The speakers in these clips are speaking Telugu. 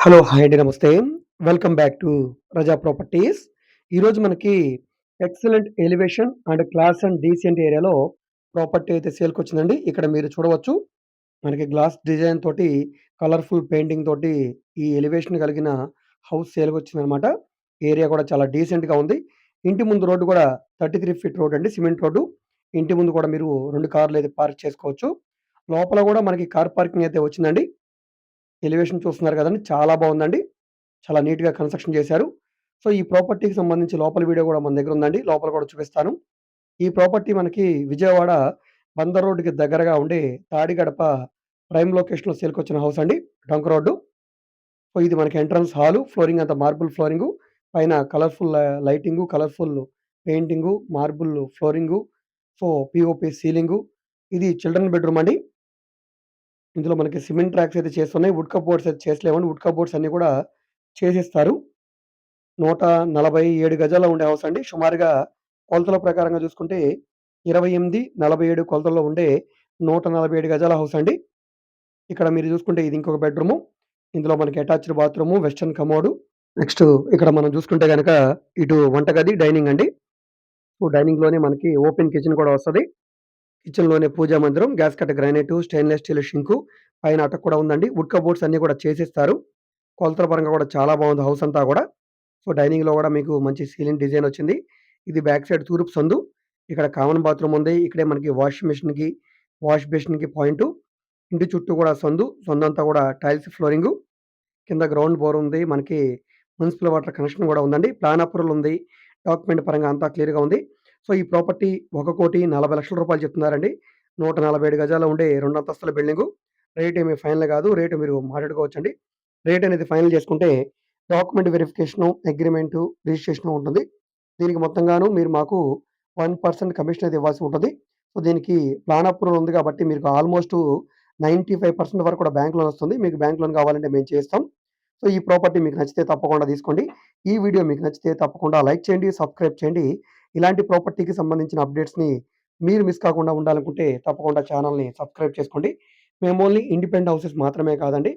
హలో! హాయ్ అండి. నమస్తే. Welcome back to Raza properties. ఈరోజు మనకి excellent elevation and class and decent ఏరియాలో ప్రాపర్టీ అయితే సేల్కి వచ్చిందండి ఇక్కడ మీరు చూడవచ్చు. మనకి గ్లాస్ డిజైన్ తోటి, కలర్‌ఫుల్ పెయింటింగ్ తోటి ఈ ఎలివేషన్ కలిగిన హౌస్ సేల్కి వచ్చిందనమాట ఏరియా కూడా చాలా డీసెంట్‌గా ఉంది. ఇంటి ముందు రోడ్డు కూడా 33 ఫీట్ రోడ్ అండి. Cement road. ఇంటి ముందు కూడా మీరు రెండు కార్లు అయితే పార్క్ చేసుకోవచ్చు. లోపల కూడా మనకి కార్ పార్కింగ్ అయితే వచ్చిందండి. ఎలివేషన్ చూస్తున్నారు కదండి చాలా బాగుందండి చాలా నీట్‌గా కన్‌స్ట్రక్షన్ చేశారు. సో, ఈ ప్రాపర్టీకి సంబంధించి లోపల వీడియో కూడా మన దగ్గర ఉందండి. లోపల కూడా చూపిస్తాను. ఈ ప్రాపర్టీ మనకి విజయవాడ బందర్ రోడ్డుకి దగ్గరగా ఉండే తాడిగడప ప్రైమ్ లొకేషన్‌లో సేల్‌కొచ్చిన హౌస్ అండి. డొంక రోడ్డు. సో, ఇది మనకి ఎంట్రన్స్ హాలు. ఫ్లోరింగ్ అంతా మార్బుల్ ఫ్లోరింగు. పైన colourful lighting, colourful painting, marble flooring, so, POP ceiling. ఇది చిల్డ్రన్ బెడ్‌రూమ్ అండి. ఇందులో మనకి సిమెంట్ ట్రాక్స్ అయితే చేస్తున్నాయి. వుడ్ కబోర్డ్స్ అయితే చేసలేవండి. వుడ్ కబోర్డ్స్ అన్నీ కూడా చేసిస్తారు. 147 గజాల్లో ఉండే హౌస్ అండి. సుమారుగా కొలతల ప్రకారంగా చూసుకుంటే 28, 47 కొలతల్లో ఉండే 147 గజాల హౌస్ అండి. ఇక్కడ మీరు చూసుకుంటే ఇది ఇంకొక బెడ్‌రూము. ఇందులో మనకి attached bathroom, western commode. Next ఇక్కడ మనం చూసుకుంటే గనక ఇటు వంటగది, డైనింగ్ అండి. సో, డైనింగ్‌లోనే మనకి ఓపెన్ కిచెన్ కూడా వస్తది. కిచెన్‌లోనే పూజా మందిరం, గ్యాస్ కట్ట గ్రానైట్ స్టెయిన్‌లెస్ స్టీల్ షింకు, పైన అటక్ కూడా ఉందండి. వుడ్ కప్‌బోర్డ్స్ అన్నీ కూడా చేసిస్తారు. కొలతల పరంగా కూడా చాలా బాగుంది హౌస్ అంతా కూడా. సో, డైనింగ్‌లో కూడా మీకు మంచి సీలింగ్ డిజైన్ వచ్చింది. ఇది బ్యాక్ సైడ్ తూర్పు సందు. ఇక్కడ కామన్ బాత్రూమ్ ఉంది. ఇక్కడే మనకి వాషింగ్ మెషిన్‌కి, వాష్ బేసిన్‌కి పాయింట్ ఇంటి చుట్టూ కూడా సందు. సందంతా కూడా టైల్స్ ఫ్లోరింగ్ కింద గ్రౌండ్ బోర్ ఉంది. మనకి మున్సిపల్ వాటర్ కనెక్షన్ కూడా ఉందండి. ప్లాన్ అప్రూవల్ ఉంది. డాక్యుమెంట్ పరంగా అంతా క్లియర్‌గా ఉంది. సో, ఈ ప్రాపర్టీ ఒక కోటి నలభై లక్షల రూపాయలు చెప్తున్నారండి. నూట నలభై ఏడు గజాలు ఉండే రెండు అంతస్తుల బిల్డింగు. రేట్ ఏమి ఫైనల్ కాదు. రేటు మీరు మాట్లాడుకోవచ్చండి. రేట్ అనేది ఫైనల్ చేసుకుంటే డాక్యుమెంట్ వెరిఫికేషను, అగ్రిమెంటు రిజిస్ట్రేషను ఉంటుంది. దీనికి మొత్తంగాను మీరు మాకు వన్ పర్సెంట్ కమిషన్ అయితే ఇవ్వాల్సి ఉంటుంది సో, దీనికి ప్లాన్ అప్రూవల్ ఉంది కాబట్టి మీకు ఆల్‌మోస్ట్ 95% వరకు కూడా బ్యాంక్ లోన్ వస్తుంది. మీకు బ్యాంక్ లోన్ కావాలంటే మేము చేస్తాం. సో, ఈ ప్రాపర్టీ మీకు నచ్చితే తప్పకుండా తీసుకోండి. ఈ వీడియో మీకు నచ్చితే తప్పకుండా లైక్ చేయండి, సబ్స్క్రైబ్ చేయండి. ఇలాంటి ప్రాపర్టీకి సంబంధించిన అప్డేట్స్‌ని మీరు మిస్ కాకుండా ఉండాలనుకుంటే తప్పకుండా ఛానల్ని సబ్స్క్రైబ్ చేసుకోండి. మేము ఓన్లీ ఇండిపెండెంట్ హౌసెస్ మాత్రమే కాదండి.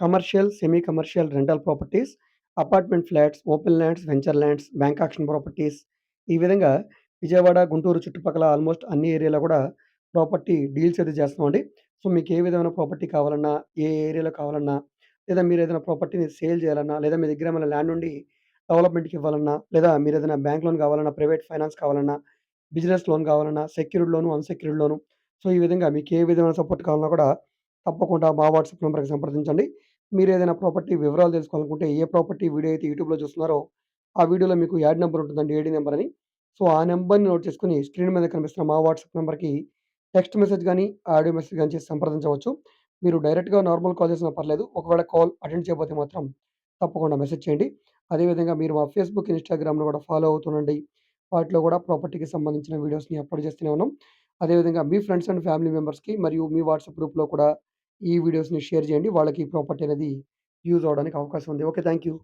Commercial, semi commercial rental properties, apartment flats, open lands, venture lands, bank auction properties ఈ విధంగా విజయవాడ, గుంటూరు చుట్టుపక్కల ఆల్‌మోస్ట్ అన్ని ఏరియాలో కూడా ప్రాపర్టీ డీల్స్ అయితే చేస్తామండి సో, మీకు ఏ విధమైన ప్రాపర్టీ కావాలన్నా, ఏ ఏరియాలో కావాలన్నా, లేదా మీరు ఏదైనా ప్రాపర్టీని సేల్ చేయాలన్నా, లేదా మీ దగ్గర ఏమైనా ల్యాండ్ ఉండి డెవలప్‌మెంట్‌కి ఇవ్వాలన్నా, లేదా మీరు ఏదైనా బ్యాంక్ లోన్ కావాలన్నా, ప్రైవేట్ ఫైనాన్స్ కావాలన్నా, బిజినెస్ లోన్ కావాలన్నా, secured loan, unsecured loan. So, ఈ విధంగా మీకు ఏ విధమైన సపోర్ట్ కావాలన్నా కూడా తప్పకుండా మా వాట్సాప్ నంబర్‌కి సంప్రదించండి. మీరు ఏదైనా ప్రాపర్టీ వివరాలు తెలుసుకోవాలనుకుంటే ఏ ప్రాపర్టీ వీడియో అయితే యూట్యూబ్‌లో చూస్తున్నారో ఆ వీడియోలో మీకు యాడ్ నంబర్ ఉంటుందండి. ఏడీ నంబర్ అని. సో, ఆ నంబర్‌ని నోట్ చేసుకొని స్క్రీన్ మీద కనిపిస్తున్న మా వాట్సాప్ నంబర్‌కి టెక్స్ట్ మెసేజ్ గాని, ఆడియో మెసేజ్ గాని చేసి సంప్రదించవచ్చు. మీరు డైరెక్ట్‌గా నార్మల్ కాల్ చేసినా పర్లేదు. ఒకవేళ కాల్ అటెండ్ చేయకపోతే మాత్రం తప్పకుండా మెసేజ్ చేయండి. అదే విధంగా మీరు మా ఫేస్‌బుక్, ఇన్‌స్టాగ్రామ్‌ను కూడా ఫాలో అవుతుండండి. వాటిలో కూడా ప్రాపర్టీకి సంబంధించిన వీడియోస్‌ని అప్‌లోడ్ చేస్తూనే ఉన్నాం. అదే విధంగా మీ ఫ్రెండ్స్ అండ్ ఫ్యామిలీ మెంబర్స్‌కి మరియు మీ వాట్సాప్ గ్రూప్‌లో కూడా ఈ వీడియోస్‌ని షేర్ చేయండి. వాళ్ళకి ఈ ప్రాపర్టీ అనేది యూజ్ అవ్వడానికి అవకాశం ఉంది. ఓకే. Thank you.